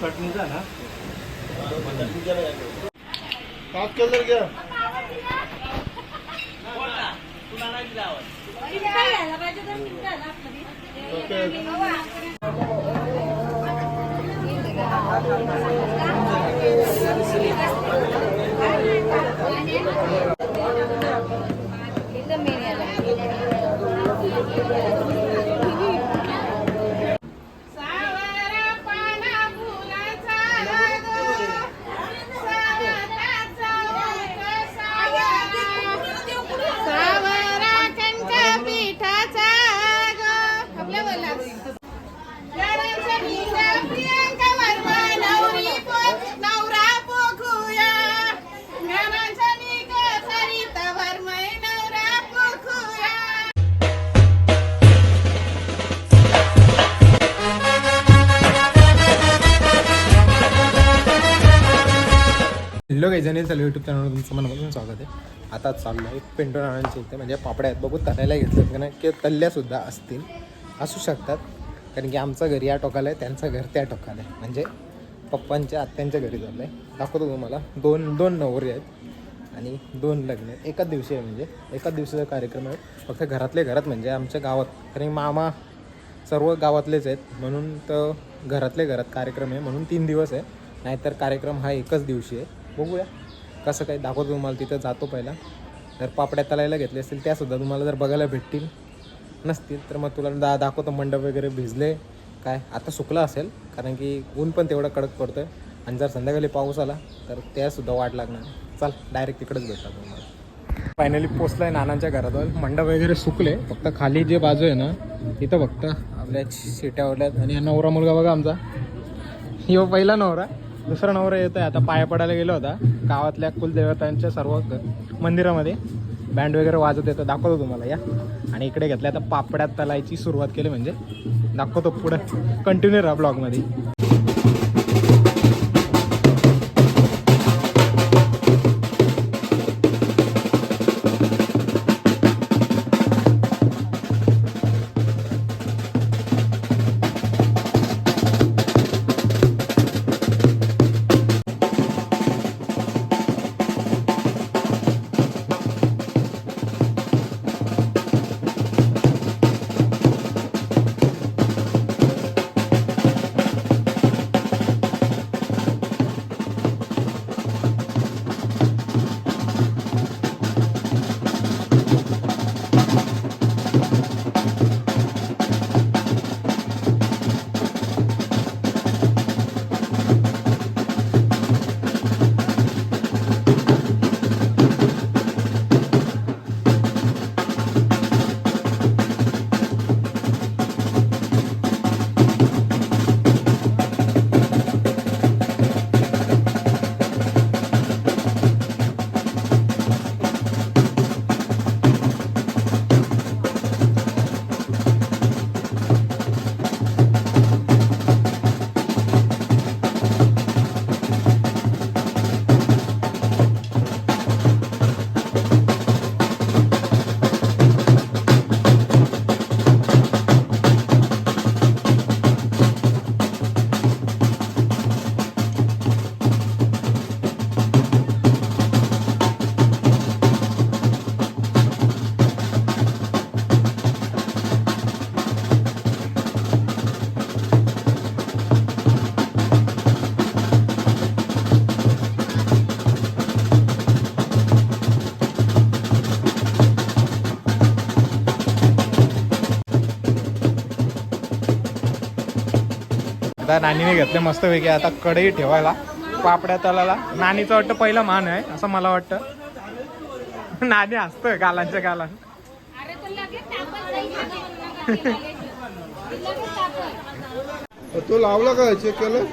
चटणीचा ना पाच कलर घ्या सावरा काही जणी चालू यूट्यूब चॅनलवर तुमचं मनापासून स्वागत आहे. आता चाललं आहे पेंटो नाण्यांचे इथे. म्हणजे पापड्या आहेत बघू तळायला घेतलं कारण की तल्ल्यासुद्धा असतील. असू शकतात. कारण की आमचं घर या टोकाला आहे त्यांचं घर त्या टोकाला आहे. म्हणजे पप्पांच्या आत्यांच्या घरी झालं आहे. दाखवतो तुम्हाला. दोन दोन नवरी आहेत आणि दोन लग्न आहेत. एकाच दिवशी आहे म्हणजे. एकाच दिवसाचा कार्यक्रम आहे. फक्त घरातले घरात म्हणजे आमच्या गावात. कारण मामा सर्व गावातलेच आहेत. म्हणून तर घरातले घरात कार्यक्रम आहे. म्हणून तीन दिवस आहे. नाहीतर कार्यक्रम हा एकच दिवशी आहे. बघूया. कसं काही दाखवतो तुम्हाला तिथं जातो पहिला. जर पापड्या तलायला घेतले असतील त्यासुद्धा तुम्हाला जर बघायला भेटतील नसतील तर मग तुला दा दाखवतो मंडप वगैरे भिजले. काय आता सुकला असेल कारण की ऊन पण तेवढं कडक पडतं आहे आणि जर संध्याकाळी पाऊस आला तर त्यासुद्धा वाट लागणार. चल डायरेक्ट तिकडेच भेटतात तुम्हाला फायनली पोचलाय नानांच्या घराजवळ. मंडप वगैरे सुकले फक्त खाली जे बाजू आहे ना तिथं फक्त आपल्या शिट्या ओढल्यात. आणि नवरा मुलगा बघा आमचा. यो पहिला नवरा. दुसरा नवरा येतो आहे आता पाया पडायला गेला होता. गावातल्या कुलदेवतांच्या सर्व मंदिरामध्ये बँड वगैरे वाजत येतं. दाखवतो तुम्हाला या. आणि इकडे घेतल्या आता पापड्यात तलायची सुरुवात केली म्हणजे. दाखवतो पुढं. कंटिन्यू राहा ब्लॉगमध्ये नानीने घेतले मस्तपैकी. आता कढई ठेवायला पापड्या तलाला नानीचं वाटतं पहिला मान आहे असं मला वाटतं. नानी असतं गालांच्या गालां. तो लावला का चेक केलं?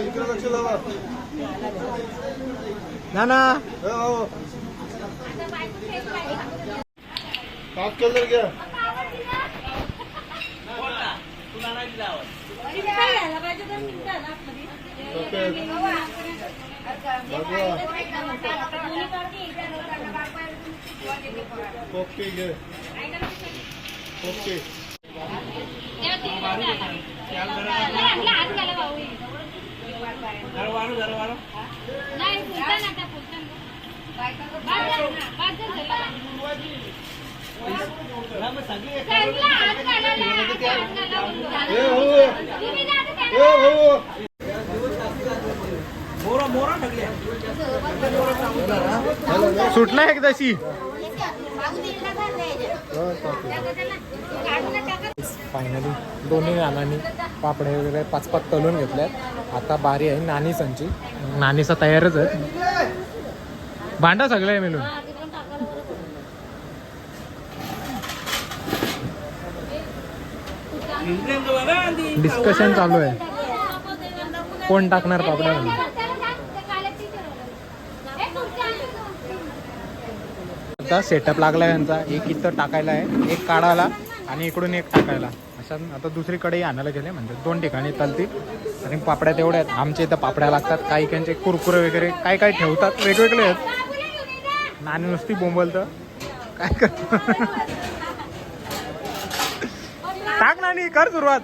इकडे लक्ष लावा ना ना पाच केलं घ्या तुला नाही दिला आवाज पोपटी जरा वाढव, जरा वाढव. नाही फुलता ना त्या फुलता हा, मग सगळी एक- ए भाऊ ए भाऊ मोरा मोरा टाकले सुटला एकदाशी. फायनली दोन्ही नानांनी पापडे वगैरे पाच पाच तळून घेतल्यात. आता बारी आहे नानी संची नानीचा तयारच आहे. भांडा सगळं आहे मिळून. डिस्कशन चालू आहे. कोण टाकणार पापड्या आता सेटअप लागला आहे यांचा. एक इथं टाकायला आहे. एक काढायला आणि इकडून एक टाकायला. अशा आता दुसरीकडेही आणायला गेले. म्हणजे दोन ठिकाणी चालतील. आणि पापड्या तेवढ्या आहेत. आमच्या इथं पापड्या लागतात. काही काहींचे कुरकुरे वगैरे काय काय ठेवतात. वेगवेगळे आहेत. नाणी नुसती बोंबलतं. काय कर टाक नाणी. कर सुरुवात.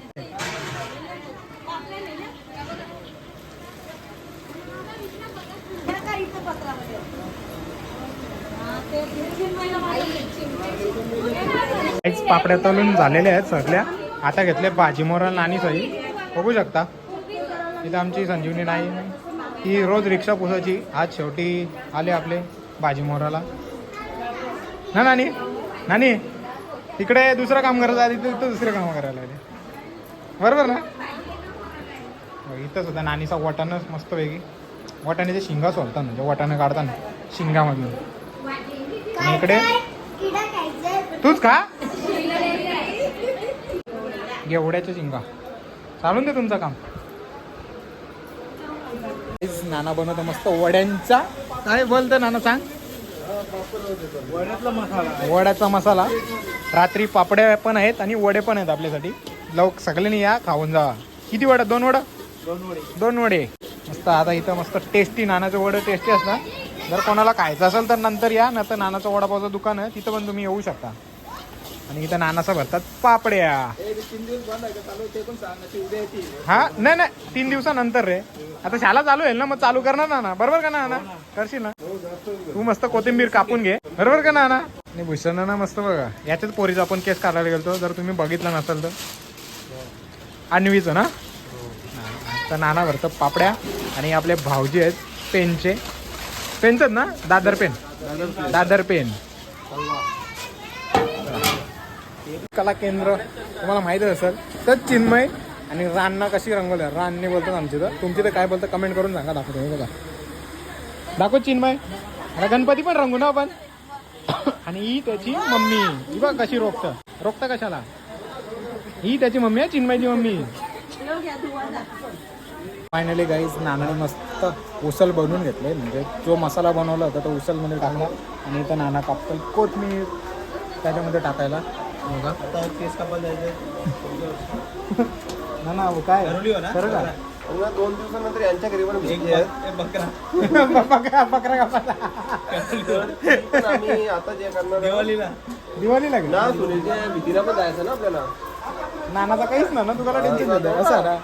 पापड्या तळून झालेल्या आहेत सगळ्या. आता घेतले भाजी मोरल आणि सही बघू शकता. इथं आमची संजीवनी नाही. ही रोज रिक्षा पुसायची. आज शेवटी आले आपले भाजी मोराला. ना नानी? नानी? तिकडे दुसरं काम करायचं आधी तिथं इथं दुसरं काम करायला आले. बरोबर ना? हो, इथं सुद्धा नानीचा वाटाणं मस्त वेगळी वाटाण्याचे शिंगा सोलतात म्हणजे वाटाणं काढताना शिंगामधून. इकडे? तूच का गेवड्याच्या शिंगा. चालून दे तुमचं काम. नाना बनवतो मस्त वड्यांचा. काय बोलतं नाना सांग. वड्यातला मसाला. वड्याचा मसाला. रात्री पापड्या पण आहेत आणि वडे पण आहेत आपल्यासाठी. लोक सगळ्यांनी या खाऊन जा. किती वडा? दोन वडा? दोन वडे. दोन वडे. मस्त आता इथं मस्त टेस्टी नानाचं वडं टेस्टी असणार जर कोणाला खायचं असेल तर नंतर या नाही तर नानाचं वडापावचं दुकान आहे तिथं पण तुम्ही येऊ शकता. आणि इथं नानाचा भरतात पापड्या. हा नाही नाही तीन दिवसानंतर रे. आता शाळा चालू आहे ना मग चालू करणार ना ना बरोबर का ना ना करशील ना? तू मस्त कोथिंबीर कापून घे. बरोबर का नाना? आणि भूषण ना मस्त बघा. याच्याच पोरीचा आपण केस काढायला गेलतो जर तुम्ही बघितलं नसेल तर. अन्वीचं ना? तर नाना भरतं पापड्या आणि आपले भाऊजी आहेत पेनचे. पेनच ना? दादर पेन. दादर पेन. कला केंद्र तुम्हाला माहितच असेल तर चिन्मय आणि रानना कशी रंगवल्या रानने बोलतात आमची तर. तुमची तर काय बोलतं कमेंट करून सांगा दाखवतो हे बघा. दाखव चिन्मय. आता गणपती पण रंगू ना आपण. आणि ही त्याची मम्मी. ही बघ कशी रोखतं. रोखतं कशाला? ही त्याची मम्मी आहे चिन्मयची मम्मी. फायनली गाईज नानाने मस्त उसल बनवून घेतले. म्हणजे जो मसाला बनवला होता तो उसलमध्ये टाकला आणि इथं नाना कापतोय कोथमीर त्याच्यामध्ये टाकायला. बघा. आता केस कापायला जायचं ना ना काय? खरं का? दोन दिवसानंतर यांच्या घरी पण बकरा. बकरा बकरा कापायला. पण आम्ही आता जे करणार दिवाळीला. दिवाळी लागली ना सुनीलच्या भीतीला पण जायचं ना आपल्याला? नानाचा काहीच ना ना तुला टेन्शन देतं असं ना?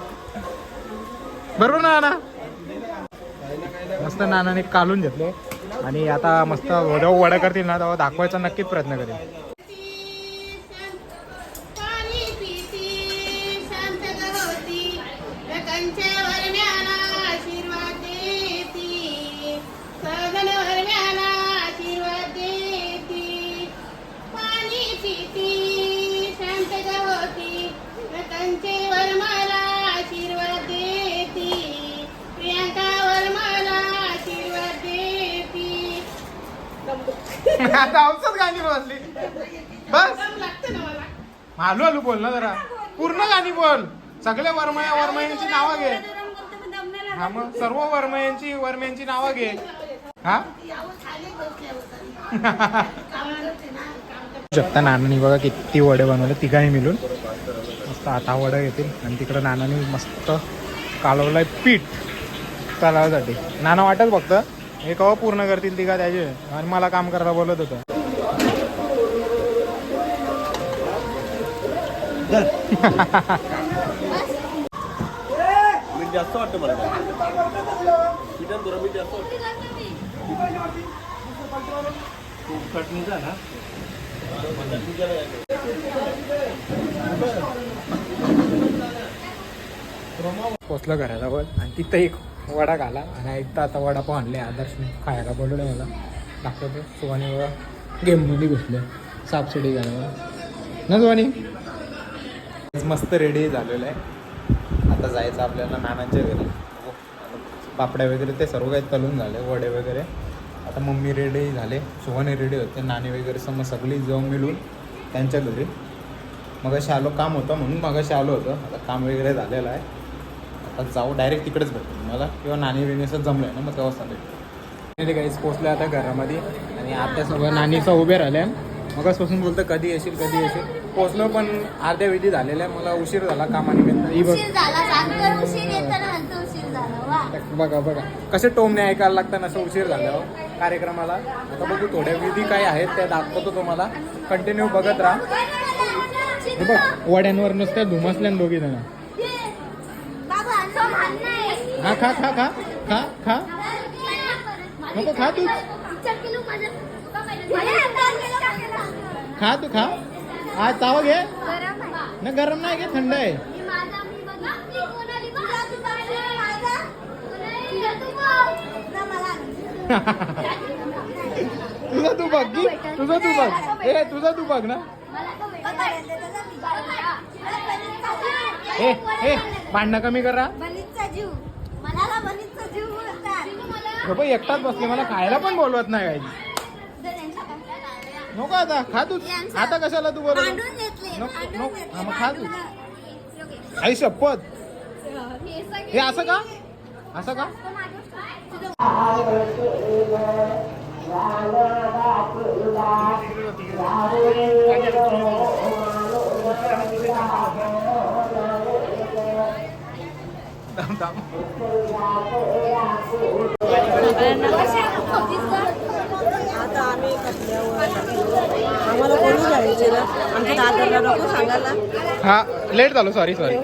बरोबर ना नाना? मस्त नानाने कालून घेतले. आणि आता मस्त जेव्हा वडा करतील ना तेव्हा दाखवायचा नक्कीच प्रयत्न करेल हलू हलू बोल ना जरा. पूर्ण गाणी बोल. सगळ्या वर्मया वर्मयांची नावं घे. हा मग सर्व वर्मयांची वर्मयांची नावं घे. हा? शकता नानानी बघा किती वडे बनवले तिघाही मिळून. मस्त आता वडे घेतील. आणि तिकडं नानानी मस्त कालवलंय पीठ तलावासाठी. नाना वाटत फक्त हे कवा पूर्ण करतील तिघा त्याचे? आणि मला काम करायला बोलत होतं. जास्त वाटतं मला. जास्त वाटतं. ना पोचलं घराजवळ आणि तिथं एक वडा घाला. आणि एक तर आता वडापाव आणले आदर्शने खायला बोलवलं मला. दाखवतो. सुवानी बघा गेममध्ये घुसले. सापशिडी घालायला ना सुवानी मस्त रेडी झालेलं आहे. आता जायचं आपल्याला नानांच्या घरी. हो. पापड्या वगैरे ते सर्व काही तलून झाले वडे वगैरे. आता मम्मी रेडी झाले सुहाने रेडी होते नाणी वगैरे समज सगळी जाऊन मिळून त्यांच्या घरी. मगाशी आलो काम होतं म्हणून मगाशी आलो होतं. आता काम वगैरे झालेलं आहे. आता जाऊ डायरेक्ट तिकडेच भेटतो मला किंवा नाणी बिणी असं जमलं आहे ना मग तेव्हा सांगेल. ते काहीच पोचलं आता घरामध्ये. आणि आता सगळं नानीचं उभे राहिले. मगाचपासून बोलतं कधी येशील कधी येशील. पोचलो पण अर्ध्या विधी झालेल्या मला उशीर झाला कामानिमित्त. ही बघ उशीर झाला सांगतो उशीर येताना म्हणतो उशीर झाला वा. बघा बघा. कसे टोमणे ऐकायला लागतात असं उशीर झाल्यावर कार्यक्रमाला. आता बघू थोड्या विधी काय आहेत त्या दाखवतो तुम्हाला. कंटिन्यू बघत राहा. हे बघ वड्यांवर नुसत्या धुमसल्यान दोघी जण. बाबा असं म्हणणं आहे. हा खा खा खा. खा खा. नको खा तू विचार केलं माझं. खा तू खा आज चावा घे. ना गरम नाही घे थंड आहे. तुझा तू बघ. ना मला. तुझा तू बघ की तुझा तू बघ ए तुझा तू बघ ना. ए ए भांडणं कमी करा एकटाच बसले मला खायला पण बोलवत नाही नको आता खा तू आता कशाला तू बोलत भांडून घेतले नको, भांडून नको. घेतले, हा, मग खा तू. भांडून. आई शपथ. हे असं का? असं का? थांब, थांब. आता आम्ही कसल्यावर आम्हाला कोणी जायचे ना आमच्या नको सांगायला. हा लेट झालो सॉरी सॉरी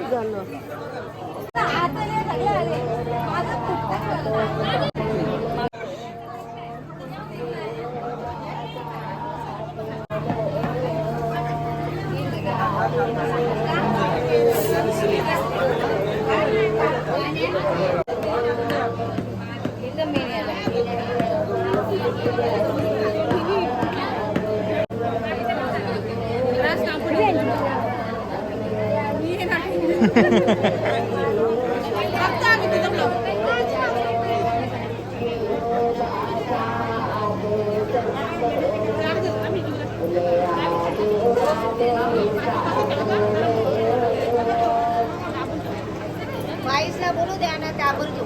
वाईसला बोलू द्या ना त्यावर घेऊ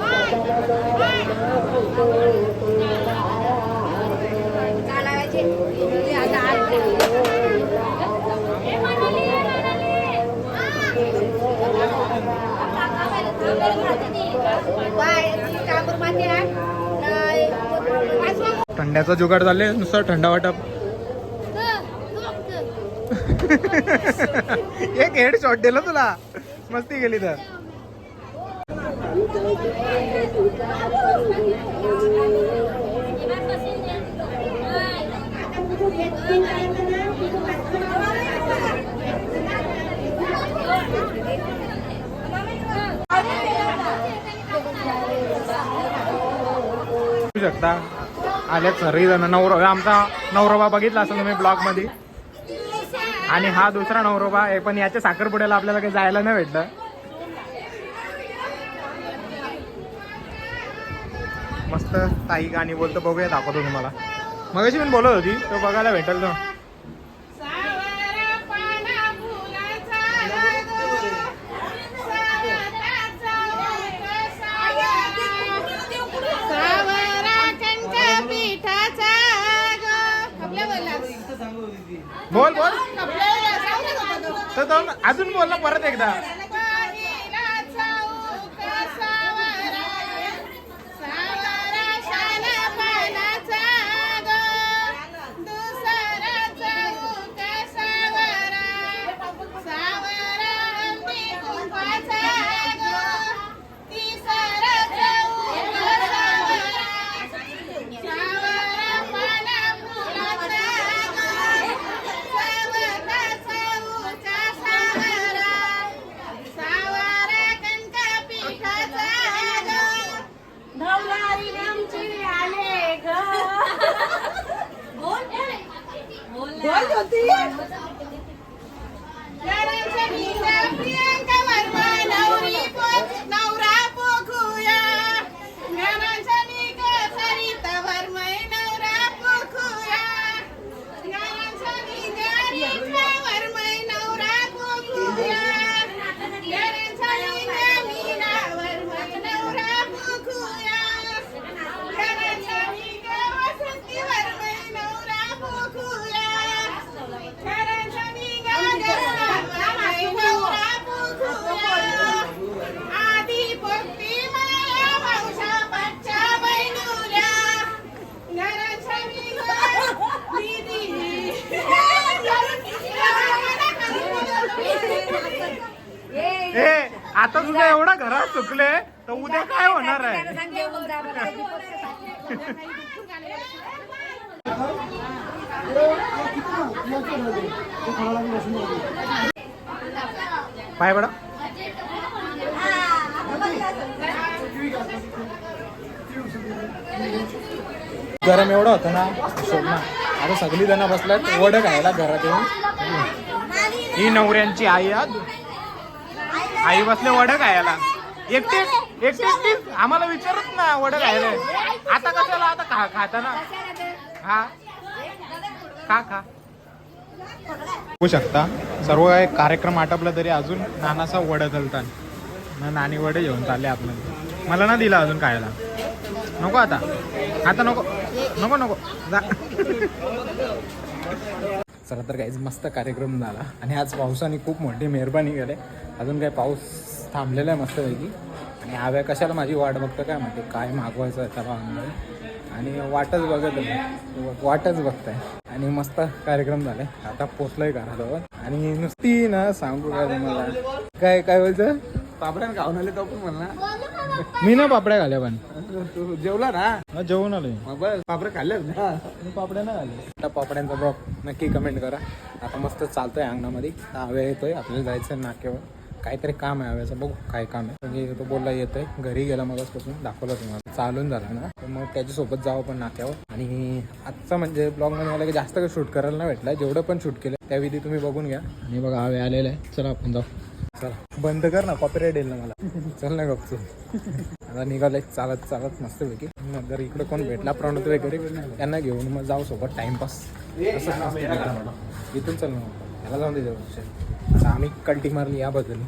चालायचे. आता थंड्याचा जुगाड झाले नुसतं थंड वाटप एक हेड शॉट दिला तुला मस्ती गेली तर बघू शकता. आल्यात सर्व जण. आमचा नवरोबा बघितला असेल तुम्ही ब्लॉगमध्ये आणि हा दुसरा नवरोबा आहे पण याच्या साखरपुड्याला आपल्याला काही जायला नाही भेटलं. मस्त ताई गाणी बोलतो बघूया दाखवतो तुम्हाला. मगाशी पण बोलत होती तो बघायला भेटेल तो बोल बोल तर जाऊन अजून बोल ना परत एकदा. आता तुझं एवढं घरात चुकले तर उद्या काय होणार आहे? पाय बडा गरम एवढं होतं ना शोभ ना. आता सगळी जण बसल्यात वड खायला घरात येऊन. ही नवऱ्यांची आई आज. आई बसले वड खायला. एकटे एकटे आम्हाला विचारत ना वड खायला. आता कशाला आता खा खाता ना. हा खा खा. होऊ शकता सर्व काही कार्यक्रम आटपला तरी अजून नानाचा वड चलतात नानी वडे घेऊन चालले आपल्याला मला ना दिला अजून खायला. नको आता. आता नको. नको नको. जा. चला तर काहीच मस्त कार्यक्रम झाला. आणि आज पावसाने खूप मोठी मेहरबानी केली. अजून काही पाऊस थांबलेला आहे मस्तपैकी. आणि आव्या कशाला माझी वाट बघतं काय माहिती? काय मागवायचं आहे त्या आणि वाटच बघत आहे. वाटच बघताय. आणि मस्त कार्यक्रम झाले आता पोचलोय घराजवळ. आणि नुसती ना सांगू काय तुम्हाला? काय काय बोलतं पापड्यान खाऊन आले तो पण म्हणला. मी ना पापड्या घाल्या पण. तू जेवला ना? हा, जेवून आलोय. मग बस पापड्या खाल्ले ना? मी पापड्या आले त्या पापड्यांचा ब्लॉग नक्की कमेंट करा. आता मस्त चालतोय अंगणामध्ये. हव्या येतोय आपल्याला जायचं नाक्यावर. काहीतरी काम आहे हव्याचं बघू काय काम आहे. म्हणजे तो बोलला येतोय. घरी गेला मगासपासून दाखवलं तुम्हाला. चालून झाला ना. तर मग त्याच्यासोबत जावं पण नाक्यावर. आणि आजचा म्हणजे ब्लॉगमध्ये मला काही जास्त काही शूट करायला नाही भेटला. जेवढं पण शूट केलं त्या विधी तुम्ही बघून घ्या. आणि बघा हवे आलेलं आहे. चला आपण जाऊ. चला. बंद कर ना कॉपीराईट येईल ना मला. चल ना गपचू आता निघालंय चालत चालत मस्तपैकी. मग जर इकडे कोण भेटला प्रणत वगैरे त्यांना घेऊन मग जाऊ सोबत टाइमपास असं इथून चल ना याला जाऊन दे आता आम्ही कल्टी मारली या बदली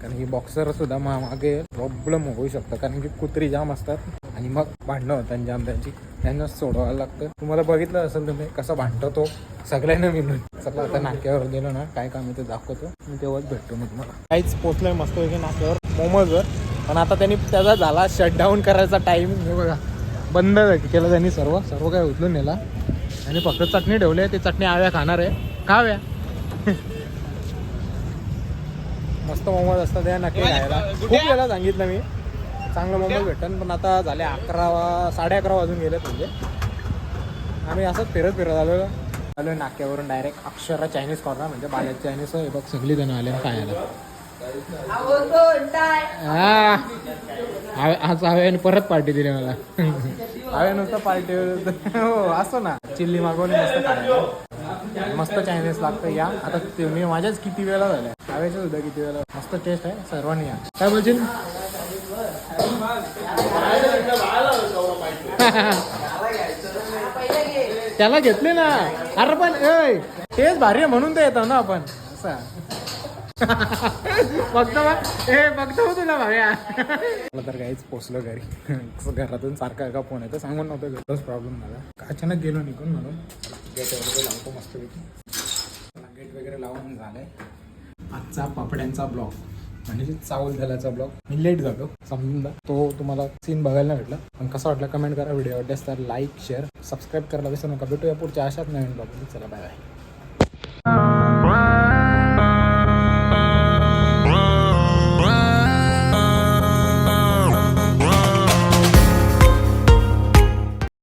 कारण की बॉक्सर सुद्धा मागे प्रॉब्लेम होऊ शकतं. कारण की कुत्री जाम असतात. आणि मग भांडणं होतात जाम त्यांची. त्यांना सोडवायला लागतं तुम्हाला बघितलं असेल तुम्ही कसं भांडतो तो? सगळ्यांना मिळून चला आता नाक्यावर गेलो ना काय काम आहे ते दाखवतो. मी तेव्हाच भेटतो मग तुम्हाला. काहीच पोचलोय मस्तपैकी नाक्यावर. मोमोजवर पण आता त्यांनी त्याचा झाला शटडाऊन करायचा टाइम हे बघा. बंद केलं त्यांनी सर्व. सर्व काय उचलून नेला. आणि फक्त चटणी ठेवली ती चटणी आव्या खाणार आहे. खाव्या. मस्त मोमोज असतात त्या नक्की खायला. खूप वेळा सांगितलं मी. चांगलं मोमोज भेटन पण आता झाले अकरा वा साडे अकरा वाजून गेले म्हणजे आम्ही असंच फिरत फिरत आलो. आलो नाक्यावरून डायरेक्ट अक्षरा चायनीज कॉर्नर म्हणजे बालाजी चायनीज हे बघ सगळी जण आले खायला. हा आज हव्याने परत पार्टी दिली मला. हव्या नुसतं पार्टी हो असं ना. चिल्ली मागवली मस्त खायला. मस्त चायनीज लागतं या. आता तुम्ही माझ्याच किती वेळा झाल्या? हव्याच्या सुद्धा किती वेळा? मस्त टेस्ट आहे सर्वांनी या. काय बोलशील? त्याला घेतले ना. अरे पण ए तेच भारी आहे म्हणून तर येतो ना आपण. असं. बघतो ए बघतो तुला भाव्या. मला तर काहीच पोचलो घरी. घरातून सारखा का फोन येतो सांगून नव्हतं घरच प्रॉब्लेम झाला. अचानक गेलो निघून म्हणून. गेट वगैरे लावतो मस्त गेट वगैरे लावून झालंय. आजचा पापड्यांचा ब्लॉग आणि चावल झाल्याचा ब्लॉग मी लेट झालो समजून जा. तो तुम्हाला सीन बघायला भेटला. पण कसा वाटला कमेंट करा. व्हिडिओ आवडल्यास तर लाईक शेअर सबस्क्राईब करायला विसरू नका. भेटूया पुढच्या अशाच नवीन ब्लॉग चला बाय बाय